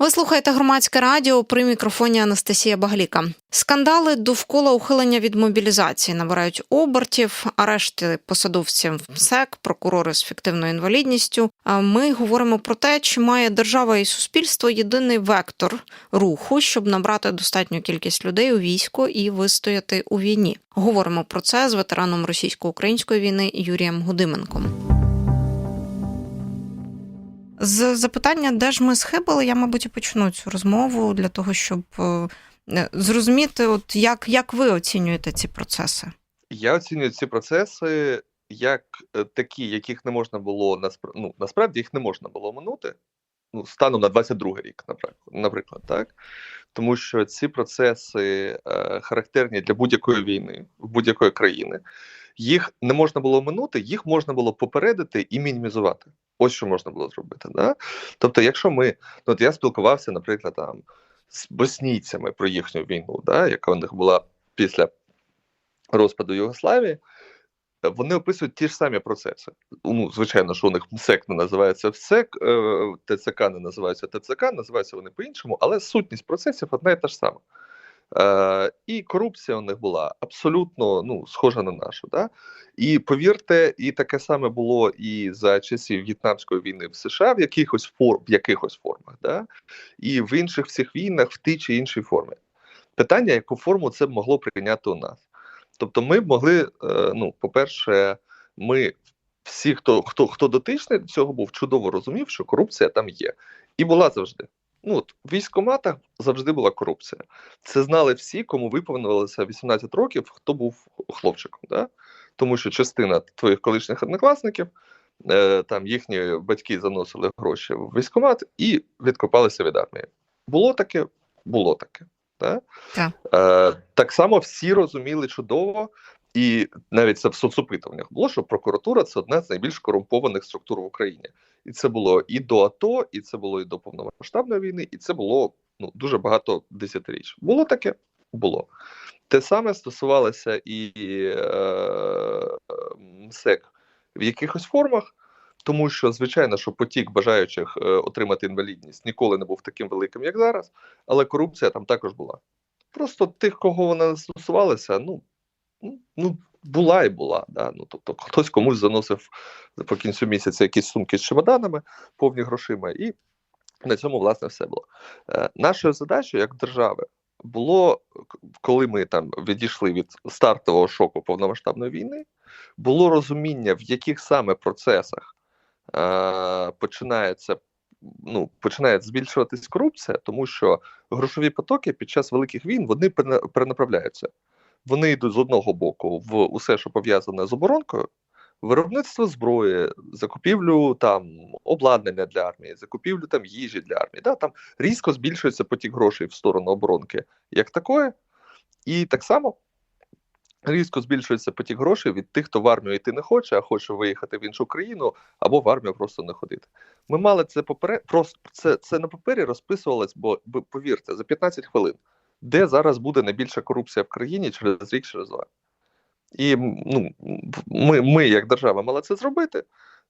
Ви слухаєте громадське радіо при мікрофоні Анастасія Багаліка. Скандали довкола ухилення від мобілізації набирають обертів, арешти посадовців МСЕК, прокурори з фіктивною інвалідністю. Ми говоримо про те, чи має держава і суспільство єдиний вектор руху, щоб набрати достатню кількість людей у військо і вистояти у війні. Говоримо про це з ветераном російсько-української війни Юрієм Гудименком. З запитання, де ж ми схибили, я, мабуть, і почну цю розмову для того, щоб е, зрозуміти, от як, як ви оцінюєте ці процеси. Я оцінюю ці процеси як е, такі, яких не можна було наспра- ну, насправді їх не можна було минути. Ну, станом на 22 рік, наприклад, так тому що ці процеси е, характерні для будь-якої війни в будь-якої країни. Їх не можна було минути, їх можна було попередити і мінімізувати. Ось що можна було зробити. Да? Тобто, якщо ми, ну от я спілкувався, наприклад, там з боснійцями про їхню війну, да, яка у них була після розпаду Югославії, вони описують ті ж самі процеси. Ну, звичайно, що у них МСЕК не називається ВСЕК, е, ТЦК не називається ТЦК, називаються вони по-іншому, але сутність процесів одна і та ж сама. Е, і корупція у них була абсолютно ну, схожа на нашу. Да? І повірте, і таке саме було і за часів В'єтнамської війни в США в якихось форм, в якихось формах, да? і в інших всіх війнах в тій чи іншій формі. Питання, яку форму це б могло прийняти у нас. Тобто, ми б могли, е, ну, по-перше, ми всі, хто хто хто дотичний до цього був, чудово розумів, що корупція там є, і була завжди. Ну от в військкоматах завжди була корупція. Це знали всі, кому виповнилося 18 років, хто був хлопчиком. Да? Тому що частина твоїх колишніх однокласників, е, там їхні батьки заносили гроші в військкомат і відкопалися від армії. Було таке, було таке. Да? Так. Е, так само всі розуміли чудово, і навіть це в соцопитуваннях було, що прокуратура це одна з найбільш корумпованих структур в Україні. І це було і до АТО, і це було і до повномасштабної війни, і це було ну дуже багато десятиріч. Було таке? Було. Те саме стосувалося і е, МСЕК в якихось формах, тому що, звичайно, що потік бажаючих е, отримати інвалідність ніколи не був таким великим, як зараз, але корупція там також була. Просто тих, кого вона стосувалася, ну, ну була і була. Да? Ну, тобто хтось комусь заносив по кінцю місяця якісь сумки з чемоданами, повні грошима, і на цьому, власне, все було. Е, нашою задачею як держави було, коли ми там відійшли від стартового шоку повномасштабної війни, було розуміння, в яких саме процесах е, починається. Ну, починає збільшуватись корупція, тому що грошові потоки під час великих війн вони перенаправляються. Вони йдуть з одного боку в усе, що пов'язане з оборонкою, виробництво зброї, закупівлю там обладнання для армії, закупівлю там їжі для армії. Да? Там різко збільшується потік грошей в сторону оборонки, як такої, і так само різко збільшується потік грошей від тих, хто в армію йти не хоче, а хоче виїхати в іншу країну або в армію просто не ходити. Ми мали це поперед, просто це, це на папері розписувалось, бо повірте, за 15 хвилин де зараз буде найбільша корупція в країні через рік, через два. І ну, ми, ми, як держава, мали це зробити.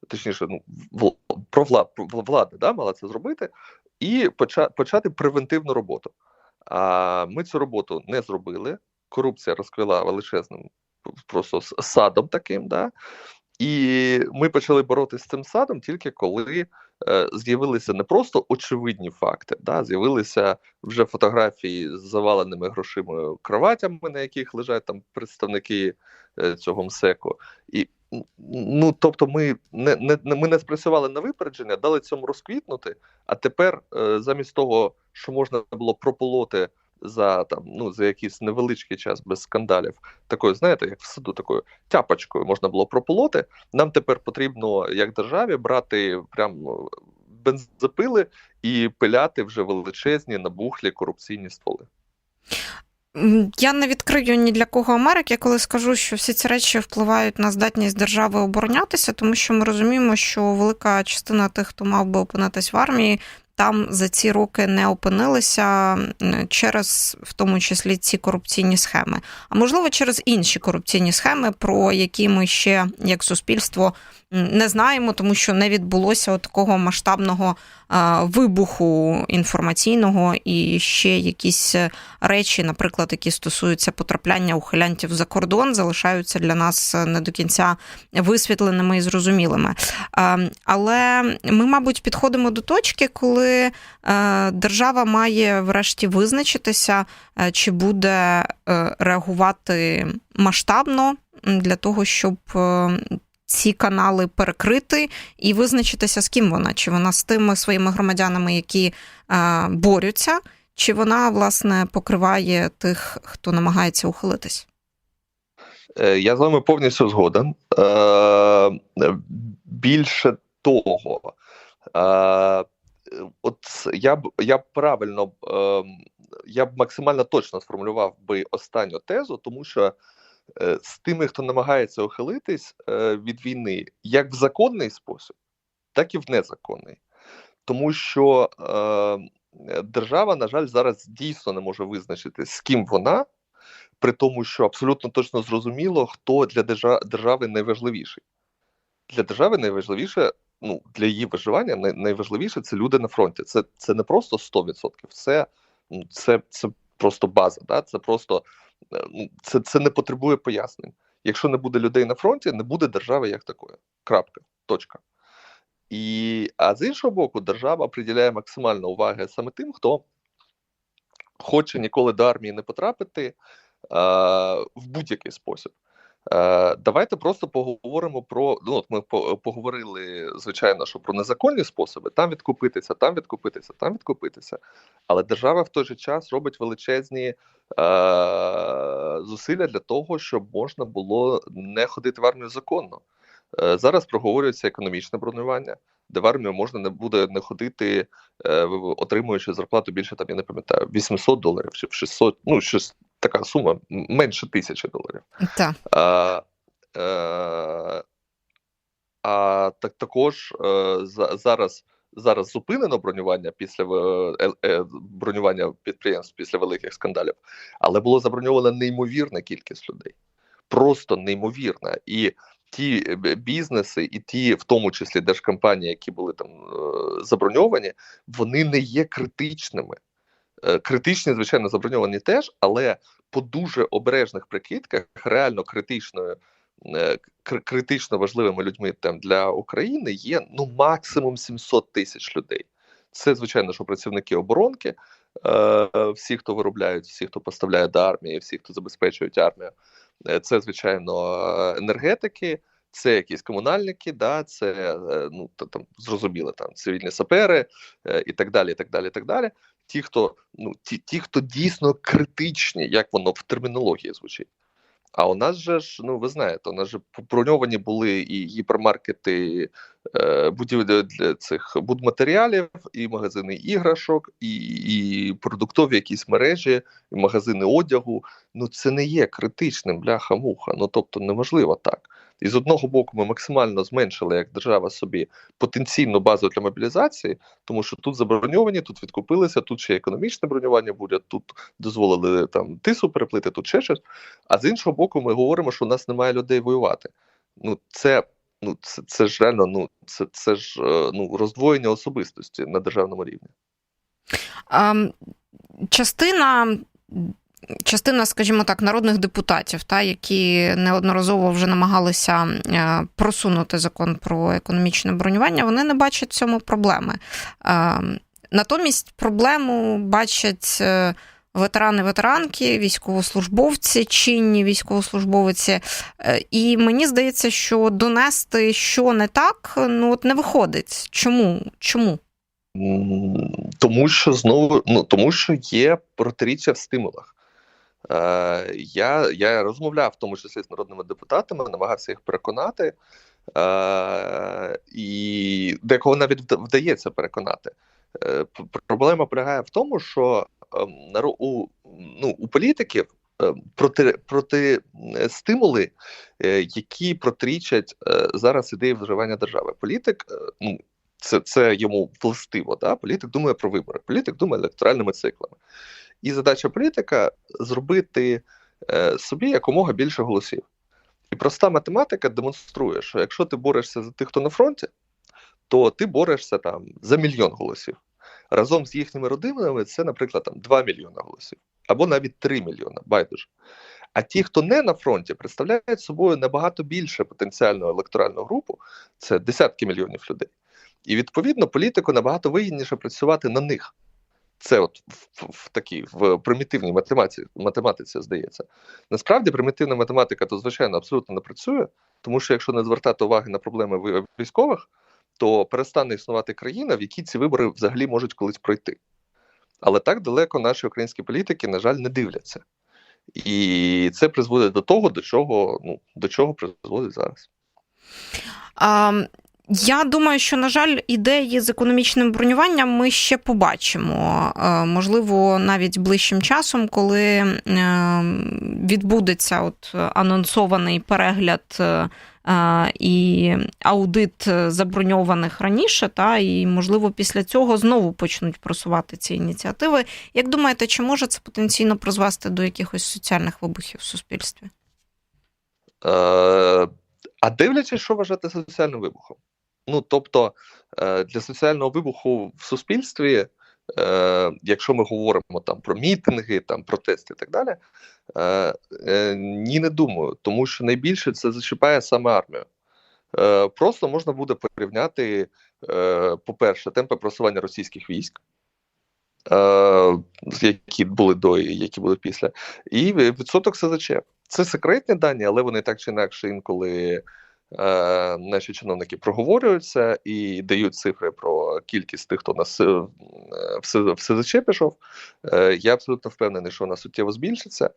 Точніше, ну, про влад, влада да, мала це зробити, і поча, почати превентивну роботу. А ми цю роботу не зробили. Корупція розквіла величезним просто садом таким. Да? І ми почали боротися з цим садом тільки коли з'явилися не просто очевидні факти, да, з'явилися вже фотографії з заваленими грошима кроватями, на яких лежать там представники е, цього МСЕКу. І ну тобто, ми не, не ми не спрацювали на випередження, дали цьому розквітнути. А тепер, е, замість того, що можна було прополоти за там ну за якийсь невеличкий час без скандалів, такою, знаєте, як в саду, такою тяпочкою можна було прополоти. Нам тепер потрібно, як державі, брати прям бензопили і пиляти вже величезні набухлі корупційні стволи. Я не відкрию ні для кого Америки, коли скажу, що всі ці речі впливають на здатність держави оборонятися, тому що ми розуміємо, що велика частина тих, хто мав би опинитись в армії, там за ці роки не опинилися через в тому числі ці корупційні схеми, а можливо через інші корупційні схеми, про які ми ще як суспільство не знаємо, тому що не відбулося такого масштабного вибуху інформаційного і ще якісь речі, наприклад, які стосуються потрапляння ухилянтів за кордон, залишаються для нас не до кінця висвітленими і зрозумілими. Але ми, мабуть, підходимо до точки, коли держава має врешті визначитися, чи буде реагувати масштабно для того, щоб ці канали перекрити і визначитися, з ким вона, чи вона з тими своїми громадянами, які е, борються, чи вона власне покриває тих, хто намагається ухилитись. Я з вами повністю згоден. Е, більше того, е, от я б я правильно я б максимально точно сформулював би останню тезу, тому що Е, з тими, хто намагається ухилитись е, від війни, як в законний спосіб, так і в незаконний. Тому що е, держава, на жаль, зараз дійсно не може визначити, з ким вона, при тому, що абсолютно точно зрозуміло, хто для держави найважливіший. Для держави найважливіше, ну для її виживання, найважливіше це люди на фронті. Це це не просто 100%, це ну, це, це просто база. Да? Це просто Е, це це не потребує пояснень. Якщо не буде людей на фронті, не буде держави як такої. Крапка. Точка. І, А з іншого боку, держава приділяє максимально уваги саме тим, хто хоче ніколи до армії не потрапити а, в будь-який спосіб. Е, давайте просто поговоримо про ну от ми поговорили, звичайно, що про незаконні способи там відкупитися, там відкупитися, там відкупитися. Але держава в той же час робить величезні е, зусилля для того, щоб можна було не ходити в армію законно. Е, Зараз проговорюється економічне бронювання, де в армію можна не буде не ходити, е, отримуючи зарплату більше там, я не пам'ятаю, 800 доларів чи 600, ну щось така сума менше тисячі доларів. Так. А, е, а так також е, зараз зараз зупинено бронювання після е, е, бронювання підприємств після великих скандалів, але було заброньована неймовірна кількість людей. Просто неймовірна. І ті е, бізнеси, і ті, в тому числі держкомпанії, які були там заброньовані, вони не є критичними. Е, критичні, звичайно, заброньовані теж, але по дуже обережних прикидках, реально критичною, е, критично важливими людьми там для України є ну максимум 700 тисяч людей. Це, звичайно, що працівники оборонки, е, всі, хто виробляють, всі, хто поставляє до армії, всі, хто забезпечують армію, це звичайно енергетики. Це якісь комунальники, да, це ну то там зрозуміло, там цивільні сапери і так далі. і так далі, і так далі ті, хто ну ті, ті, хто дійсно критичні, як воно в термінології звучить. А у нас же ж, ну ви знаєте, у нас же броньовані були і гіпермаркети е, будівлі для цих будматеріалів, і магазини іграшок, і і продуктові якісь мережі, і магазини одягу. Ну це не є критичним бляха-муха. Ну тобто неможливо так. І з одного боку, ми максимально зменшили як держава собі потенційну базу для мобілізації, тому що тут заброньовані, тут відкупилися, тут ще економічне бронювання буде, тут дозволили там тису переплити, тут ще щось. А з іншого боку, ми говоримо, що у нас немає людей воювати. Ну це ну це, це ж реально, ну це це ж е, ну роздвоєння особистості на державному рівні. Частина частина, скажімо так, народних депутатів, та які неодноразово вже намагалися е, просунути закон про економічне бронювання, вони не бачать в цьому проблеми. Е, натомість проблему бачать. Е, ветерани, ветеранки, військовослужбовці, чинні військовослужбовиці. І мені здається, що донести, що не так, ну от не виходить. Чому? Чому? Тому що знову ну тому, що є протиріччя в стимулах. Е, я я розмовляв в тому числі з народними депутатами, намагався їх переконати, е, і декого навіть вдається переконати. Е, проблема полягає в тому, що ем, у ну, у політиків проти проти стимули, які протирічать зараз ідеї вживання держави. Політик, ну це це йому властиво. Да? Політик думає про вибори, політик думає електоральними циклами. І задача політика зробити е, собі якомога більше голосів. І проста математика демонструє, що якщо ти борешся за тих, хто на фронті, то ти борешся там за мільйон голосів. Разом з їхніми родинами це, наприклад, там 2 мільйони голосів або навіть 3 мільйони, байдуже. А ті, хто не на фронті, представляють собою набагато більше потенціальну електоральну групу, це десятки мільйонів людей. І відповідно політику набагато вигідніше працювати на них. Це от в, в, такій в примітивній математиці, математиці здається. Насправді примітивна математика то, звичайно, абсолютно не працює, тому що якщо не звертати уваги на проблеми військових, то перестане існувати країна, в якій ці вибори взагалі можуть колись пройти. Але так далеко наші українські політики, на жаль, не дивляться. І це призводить до того, до чого ну, до чого призводить зараз. А, я думаю, що, на жаль, ідеї з економічним бронюванням ми ще побачимо. Можливо, навіть ближчим часом, коли відбудеться от анонсований перегляд і аудит заброньованих раніше, та і можливо після цього знову почнуть просувати ці ініціативи. Як думаєте, чи може це потенційно призвести до якихось соціальних вибухів в суспільстві? Е, а дивлячись, що вважати соціальним вибухом? Ну тобто е, для соціального вибуху в суспільстві, е, якщо ми говоримо там про мітинги, там протести і так далі, ні, не думаю, тому що найбільше це зачіпає саме армію. Просто можна буде порівняти, по-перше, темпи просування російських військ, які були до і які будуть після, і відсоток СЗЧ. Це секретні дані, але вони так чи інакше інколи е, наші чиновники проговорюються і дають цифри про кількість тих, хто нас все в СЗЧ пішов. Е, Я абсолютно впевнений, що вона суттєво збільшиться,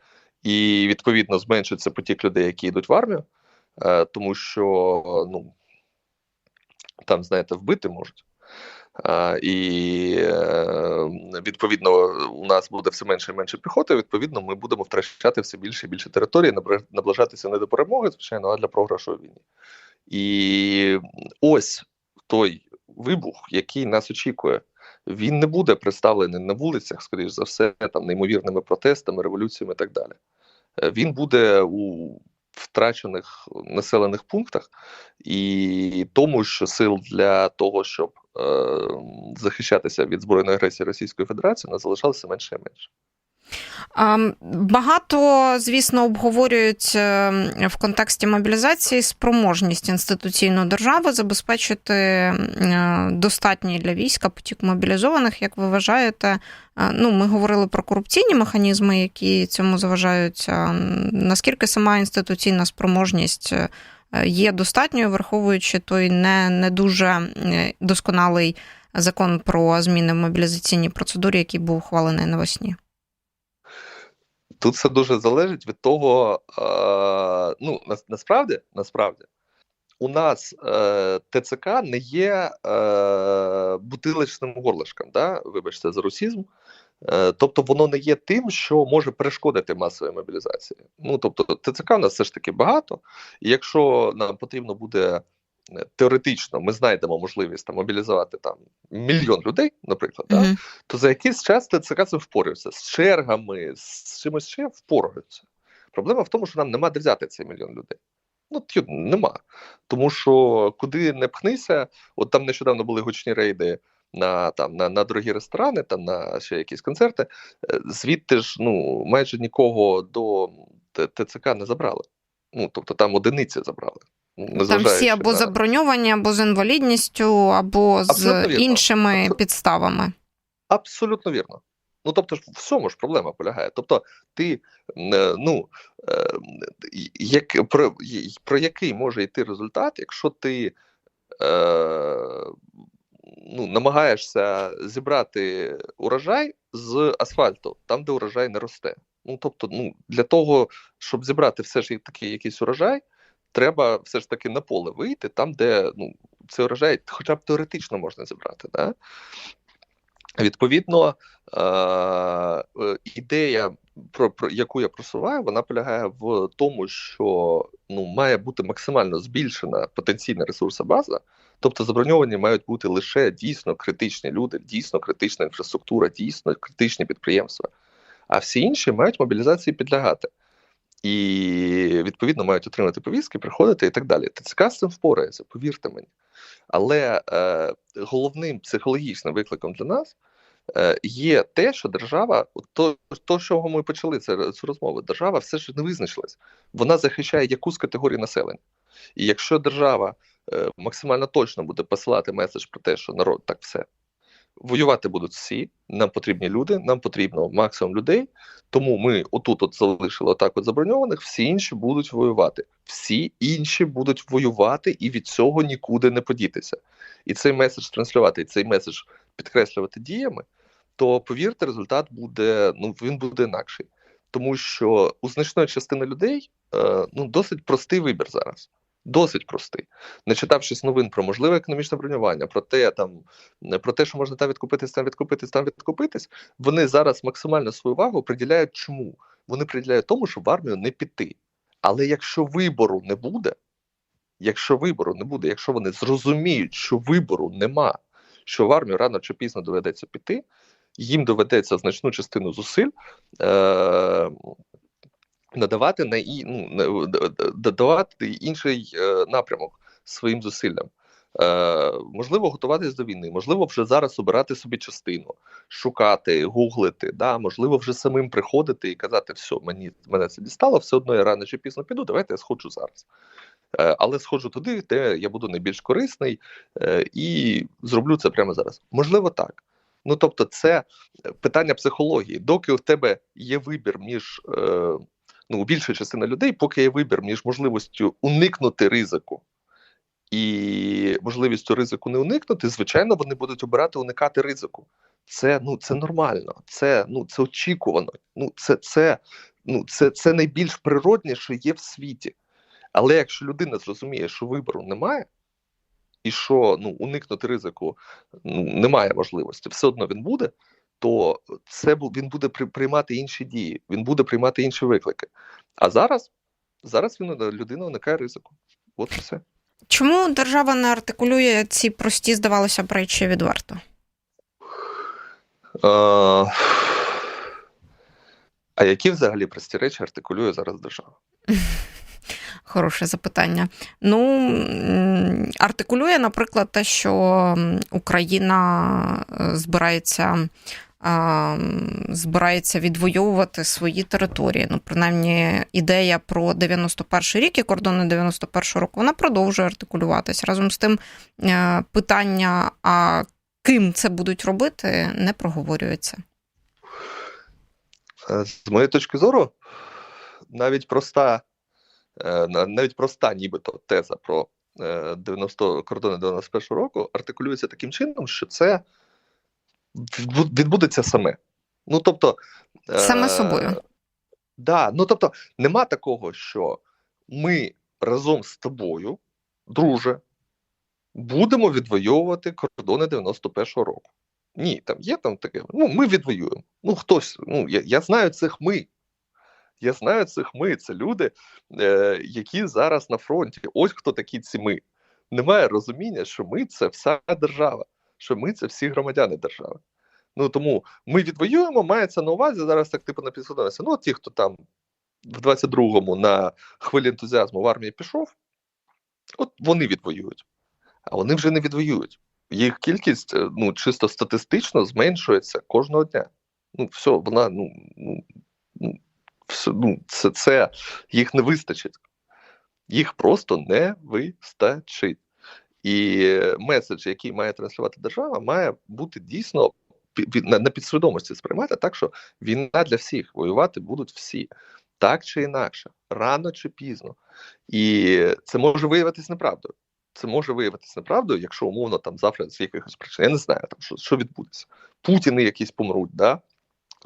і відповідно зменшиться потік людей, які йдуть в армію, е, тому що ну там, знаєте, вбити можуть. А, І е, відповідно у нас буде все менше і менше піхоти. Відповідно, ми будемо втрачати все більше і більше території, наближатися не до перемоги, звичайно, а для програшу у війні. І ось той вибух, який нас очікує, він не буде представлений на вулицях, скоріш за все, там неймовірними протестами, революціями і так далі. Е, він буде у втрачених населених пунктах і тому, що сил для того, щоб е, захищатися від збройної агресії Російської Федерації, нас залишалося менше і менше. Багато, звісно, обговорюють е, в контексті мобілізації спроможність інституційної держави забезпечити е, достатній для війська потік мобілізованих, як ви вважаєте. Е, ну, Ми говорили про корупційні механізми, які цьому заважають. Наскільки сама інституційна спроможність є достатньою, враховуючи той не, не дуже досконалий закон про зміни в мобілізаційній процедурі, який був ухвалений навесні? Тут все дуже залежить від того, е, ну на, насправді, насправді, у нас е, ТЦК не є е, бутиличним горлишком, да? вибачте, за русізм. Е, тобто воно не є тим, що може перешкодити масовій мобілізації. Ну тобто, ТЦК у нас все ж таки багато, і якщо нам потрібно буде теоретично ми знайдемо можливість там мобілізувати там мільйон людей, наприклад, mm -hmm. да, то за якийсь час ТЦК цим впораються з чергами, з чимось ще впораються. Проблема в тому, що нам нема де взяти цей мільйон людей. Ну, нема. Тому що куди не пхнися, от там нещодавно були гучні рейди на там на, на дорогі ресторани, там на ще якісь концерти. Е, звідти ж ну майже нікого до ТЦК не забрали. Ну тобто там одиниці забрали. Там всі або на... заброньовані, або з інвалідністю, або з Абсолютно іншими Абсолютно. підставами. Абсолютно вірно. Ну тобто, в цьому ж проблема полягає. Тобто, ти е, ну е, як про про який може йти результат, якщо ти е, ну, намагаєшся зібрати урожай з асфальту, там, де урожай не росте. Ну тобто, ну для того, щоб зібрати все ж такий якийсь урожай треба все ж таки на поле вийти, там, де ну, цей урожай хоча б теоретично можна зібрати. Да? Відповідно, е- ідея, про, про яку я просуваю, вона полягає в тому, що ну, має бути максимально збільшена потенційна ресурсна база, тобто заброньовані мають бути лише дійсно критичні люди, дійсно критична інфраструктура, дійсно критичні підприємства. А всі інші мають мобілізації підлягати. І відповідно мають отримати повістки, приходити і так далі. ТЦК з цим впорається, повірте мені. Але е, головним психологічним викликом для нас е, є те, що держава, то, то, чого ми почали це, цю розмову, держава все ж не визначилась. Вона захищає якусь категорію населення. І якщо держава е, максимально точно буде посилати меседж про те, що народ так все. Воювати будуть всі, нам потрібні люди, нам потрібно максимум людей. Тому ми отут от залишили отак от заброньованих, всі інші будуть воювати. Всі інші будуть воювати, і від цього нікуди не подітися. І цей меседж транслювати, і цей меседж підкреслювати діями, то повірте, результат буде ну він буде інакший. Тому що у значної частини людей е, ну досить простий вибір зараз. Досить простий, не читавшись новин про можливе економічне бронювання, про те, там про те, що можна там відкупитись, там відкупитись, там відкупитись. Вони зараз максимально свою увагу приділяють чому? Вони приділяють тому, щоб в армію не піти. Але якщо вибору не буде, якщо вибору не буде, якщо вони зрозуміють, що вибору нема, що в армію рано чи пізно доведеться піти, їм доведеться значну частину зусиль. Е- надавати на і ну додавати інший е, напрямок своїм зусиллям. Е, Можливо, готуватись до війни, можливо, вже зараз обирати собі частину, шукати, гуглити. Да, можливо, вже самим приходити і казати, все, мені мене це дістало, все одно я рано чи пізно піду. Давайте я сходжу зараз. Е, але сходжу туди, де я буду найбільш корисний, е, і зроблю це прямо зараз. Можливо, так. Ну тобто, це питання психології. Доки у тебе є вибір між. Е, ну, у більшої частини людей, поки є вибір між можливістю уникнути ризику і можливістю ризику не уникнути, звичайно, вони будуть обирати уникати ризику. Це ну це нормально, це ну це очікувано. Ну це це ну це, це найбільш природне, що є в світі. Але якщо людина зрозуміє, що вибору немає, і що ну уникнути ризику ну, немає можливості, все одно він буде то це він буде приймати інші дії, він буде приймати інші виклики. А зараз зараз він людина уникає ризику. От і все. Чому держава не артикулює ці прості, здавалося б, речі відверто? А, а які взагалі прості речі артикулює зараз держава? Хороше запитання. Ну, артикулює, наприклад, те, що Україна е, збирається відвоювати свої території. Ну, принаймні, ідея про 91 рік і кордони 91-го року вона продовжує артикулюватись. Разом з тим, е, питання, а ким це будуть робити, не проговорюється. Е, з моєї точки зору, навіть проста, е, навіть проста, нібито теза про 90 кордони 91 року артикулюється таким чином, що це відбудеться саме. Ну тобто, саме собою. Е, да, ну тобто, нема такого, що ми разом з тобою, друже, будемо відвоювати кордони 91-го року. Ні, там є там таке. Ну, ми відвоюємо. Ну, хтось, ну я я знаю цих ми. Я знаю цих ми. Це люди, е, які зараз на фронті. Ось хто такі ці ми. Немає розуміння, що ми це вся держава що ми це всі громадяни держави. Ну тому ми відвоюємо, мається на увазі зараз так типу на підсудилися. Ну, ті, хто там в 22-му на хвилі ентузіазму в армії пішов, от вони відвоюють, а вони вже не відвоюють. Їх кількість е, ну чисто статистично зменшується кожного дня. Ну, все, вона ну, ну, ну все, ну це, це їх не вистачить. Їх просто не вистачить. І меседж, який має транслювати держава, має бути дійсно на підсвідомості сприймати так, що війна для всіх воювати будуть всі, так чи інакше, рано чи пізно. І це може виявитись неправдою. Це може виявитися неправдою, якщо умовно там завтра з якихось причин. Я не знаю, там що що відбудеться. Путіни якісь помруть, да?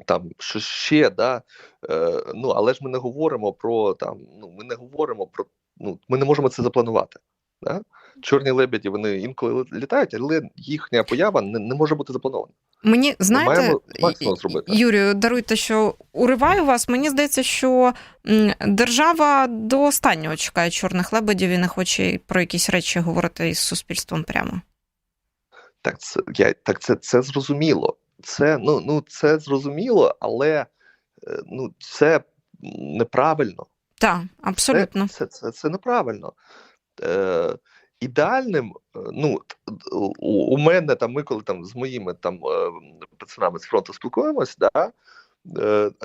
там що ще, да? Е, ну але ж ми не говоримо про там. Ну ми не говоримо про ну ми не можемо це запланувати. Да? Чорні лебеді вони інколи літають, але їхня поява не, не може бути запланована. Мені знаєте, Юрію, даруйте, що уриваю вас. Мені здається, що держава до останнього чекає чорних лебедів і не хоче про якісь речі говорити із суспільством прямо. Так, це я так це це зрозуміло. Це ну ну це зрозуміло, але е, ну це неправильно. Так, абсолютно. Це, це, це, це неправильно. Е, ідеальним, е, ну, у, мене там, ми коли там з моїми там е, пацанами з фронту спілкуємось, да,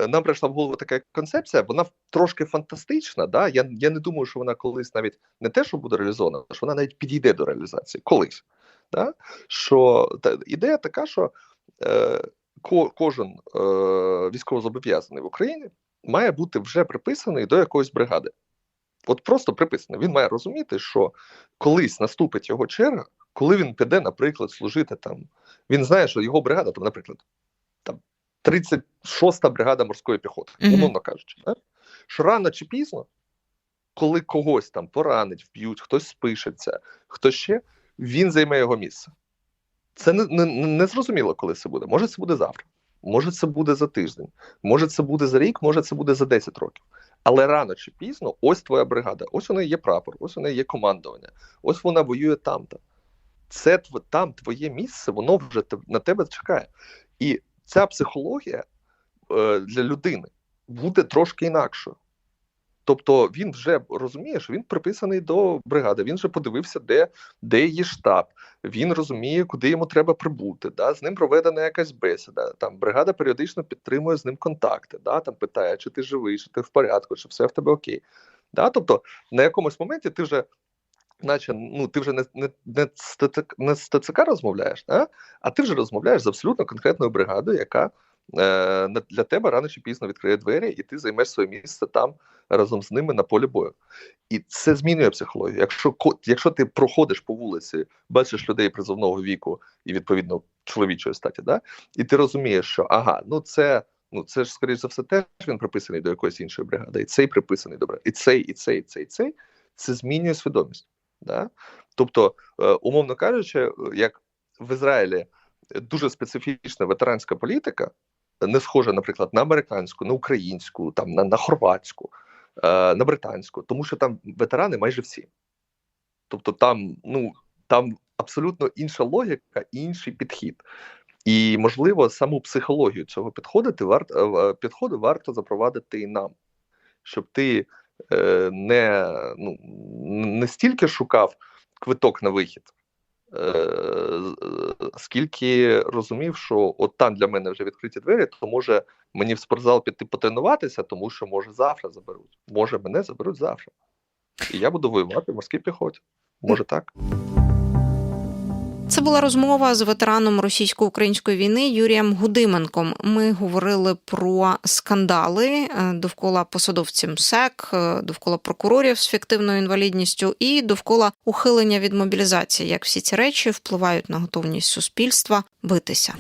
нам прийшла в голову така концепція, вона трошки фантастична. Да? Я, я не думаю, що вона колись навіть не те, що буде реалізована, що вона навіть підійде до реалізації колись. Да? Що та, ідея така, що е, ко, кожен е, військовозобов'язаний в Україні має бути вже приписаний до якоїсь бригади. От просто приписаний. Він має розуміти, що колись наступить його черга, коли він піде, наприклад, служити там. Він знає, що його бригада, там, наприклад, там 36-та бригада морської піхоти, Мгм. умовно кажучи, да? що рано чи пізно, коли когось там поранить, вб'ють, хтось спишеться, хто ще, він займе його місце. Це не, не, не зрозуміло, коли це буде. Може, це буде завтра, може, це буде за тиждень, може, це буде за рік, може, це буде за 10 років. Але рано чи пізно, ось твоя бригада, ось у неї є прапор, ось у неї є командування, ось вона воює там-то. Це там твоє місце, воно вже на тебе чекає. І ця психологія е, для людини буде трошки інакшою. Тобто він вже розуміє, що він приписаний до бригади. Він вже подивився, де, де її штаб. Він розуміє, куди йому треба прибути. Да? З ним проведена якась бесіда. Там бригада періодично підтримує з ним контакти. Да? Там питає, чи ти живий, чи ти в порядку, чи все в тебе окей. Да? Тобто на якомусь моменті ти вже. Наче ну ти вже не, не, не, не з ТЦК розмовляєш, да? а ти вже розмовляєш з абсолютно конкретною бригадою, яка для тебе рано чи пізно відкриє двері, і ти займеш своє місце там разом з ними на полі бою. І це змінює психологію. Якщо якщо ти проходиш по вулиці, бачиш людей призовного віку і відповідно чоловічої статі, да? і ти розумієш, що ага, ну це. Ну, це ж, скоріш за все, теж він приписаний до якоїсь іншої бригади, і цей приписаний до бригади, і цей, і цей, і цей, і цей. Це змінює свідомість. Да? Тобто, е, умовно кажучи, е, як в Ізраїлі дуже специфічна ветеранська політика, не схожа, наприклад, на американську, на українську, там на, на хорватську, е, на британську, тому що там ветерани майже всі. Тобто, там, ну, там абсолютно інша логіка, і інший підхід. І, можливо, саму психологію цього підходити варто е, підходу варто запровадити і нам, щоб ти е, не, ну, не стільки шукав квиток на вихід, е, скільки розумів, що от там для мене вже відкриті двері, то може мені в спортзал піти потренуватися, тому що може завтра заберуть. Може, мене заберуть завтра. І я буду воювати в морській піхоті. Може так. Це була розмова з ветераном російсько-української війни Юрієм Гудименком. Ми говорили про скандали е, довкола посадовців МСЕК, е, довкола прокурорів з фіктивною інвалідністю і довкола ухилення від мобілізації. Як всі ці речі впливають на готовність суспільства битися.